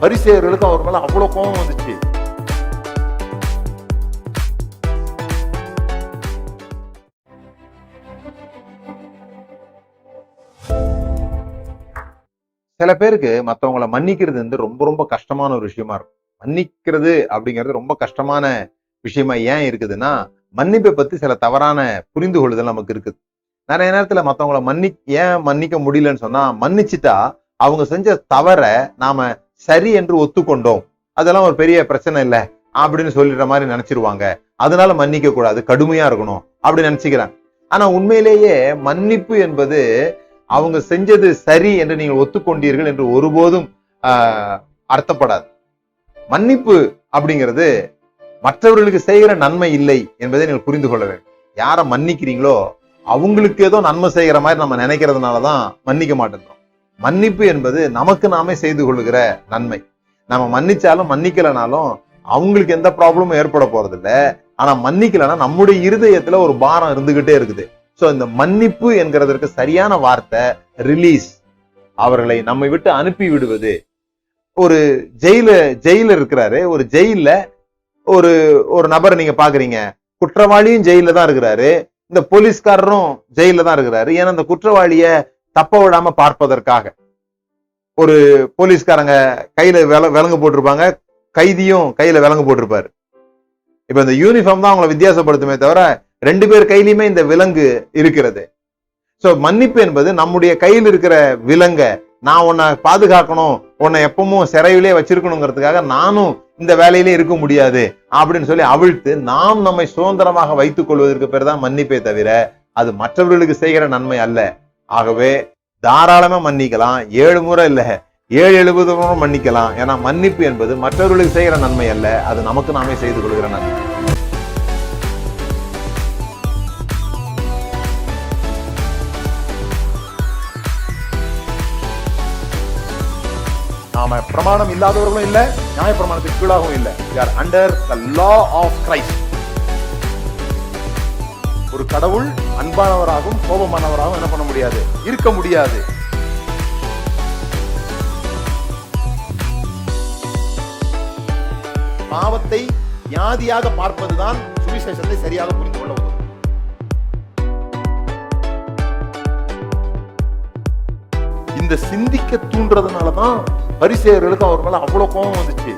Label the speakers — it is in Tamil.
Speaker 1: பரிசேயர்களுக்கு அவர் மேல அவ்வளவு கோபம் வந்துச்சு. சில பேருக்கு மத்தவங்களை மன்னிக்கிறது வந்து ரொம்ப ரொம்ப கஷ்டமான ஒரு விஷயமா இருக்கும். மன்னிக்கிறது அப்படிங்கிறது ரொம்ப கஷ்டமான விஷயமா ஏன் இருக்குதுன்னா மன்னிப்பை பத்தி சில தவறான புரிந்து கொள்ளுதல் நமக்கு இருக்குது. நிறைய நேரத்துல மற்றவங்களை மன்னி ஏன் மன்னிக்க முடியலன்னு சொன்னா மன்னிச்சுட்டா அவங்க செஞ்ச தவற நாம சரி என்று ஒத்துக்கொண்டோம். அதெல்லாம் ஒரு பெரிய பிரச்சனை இல்லை. அப்படின்னு சொல்லிடுற மாதிரி நினைச்சிருவாங்க. அதனால மன்னிக்க கூடாது. கடுமையா இருக்கணும். அப்படி நினைச்சுக்கிறாங்க. ஆனா உண்மையிலேயே மன்னிப்பு என்பது அவங்க செஞ்சது சரி என்று நீங்கள் ஒத்துக்கொண்டீர்கள் என்று ஒருபோதும் ஆஹ், அர்த்தப்படாது. மன்னிப்பு அப்படிங்கிறது மற்றவர்களுக்கு செய்கிற நன்மை இல்லை என்பதை நீங்கள் புரிந்து கொள்ள வேண்டும். யாரை மன்னிக்கிறீங்களோ அவங்களுக்கு ஏதோ நன்மை செய்கிற மாதிரி நம்ம நினைக்கிறதுனால தான் மன்னிக்க மாட்டேங்கிறோம் மன்னிப்பு என்பது நமக்கு நாமே செய்து கொள்கிற நன்மை. நம்ம மன்னிச்சாலும் மன்னிக்கலனாலும் அவங்களுக்கு எந்த ப்ராப்ளமும் ஏற்பட போறது இல்ல ஆனா மன்னிக்கலன்னா நம்முடைய இருதயத்துல ஒரு பாரம் இருந்துகிட்டே இருக்குது. சோ இந்த மன்னிப்பு என்கிறதற்கு சரியான வார்த்தை ரிலீஸ் அவர்களை நம்மை விட்டு அனுப்பி விடுவது. ஒரு ஜெயில ஜெயில இருக்கிறாரு. ஒரு ஜெயில ஒரு ஒரு நபரை நீங்க பாக்குறீங்க. குற்றவாளியும் ஜெயில தான் இருக்கிறாரு. இந்த போலீஸ்காரரும் ஜெயில தான் இருக்கிறாரு. ஏன்னா அந்த குற்றவாளிய தப்ப விடாம பார்ப்பதற்காக. ஒரு போலீஸ்காரங்க கையில வில விலங்கு போட்டிருப்பாங்க கைதியும் கையில விலங்கு போட்டிருப்பாரு. இப்ப இந்த யூனிஃபார்ம் தான் அவங்களை வித்தியாசப்படுத்துமே தவிர ரெண்டு பேர் கையிலயுமே இந்த விலங்கு இருக்கிறது. சோ மன்னிப்பு என்பது நம்முடைய கையில் இருக்கிற விலங்க நான் உன்னை பாதுகாக்கணும் உன்னை எப்பவும் சிறையிலே வச்சிருக்கணுங்கிறதுக்காக நானும் இந்த வேலையிலே இருக்க முடியாது அப்படின்னு சொல்லி அவிழ்த்து நாம் நம்மை சுதந்திரமாக வைத்துக் கொள்வதற்கு பேர் தான் மன்னிப்பே தவிர அது மற்றவர்களுக்கு செய்கிற நன்மை அல்ல. ஆகவே தாராளமா மன்னிக்கலாம். ஏழு முறை இல்ல. ஏழு எழுபது முறை மன்னிக்கலாம். ஏன்னா மன்னிப்பு என்பது மற்றவர்களுக்கு செய்கிற நன்மை அல்ல. அது நமக்கு நாமே செய்து கொள்கிற நன்மை. நாம பிரமாணம் இல்லாதவர்களும் இல்ல நியாய பிரமாணத்துக்கு கீழாகவும் இல்ல. Or under the law of Christ ஒரு கடவுள் அன்பானவராகவும் கோபமானவராகவும் என்ன பண்ண முடியாது? இருக்க முடியாது. பாவத்தை வியாதியாக பார்ப்பதுதான் சுவிசேஷத்தை சரியாக புரிந்து கொள்ள உதவும். இந்த சிந்திக்க தூண்டுறதுனாலதான் பரிசேயர்களுக்கு அவர் மேல அவ்வளவு கோபம் வந்துச்சு.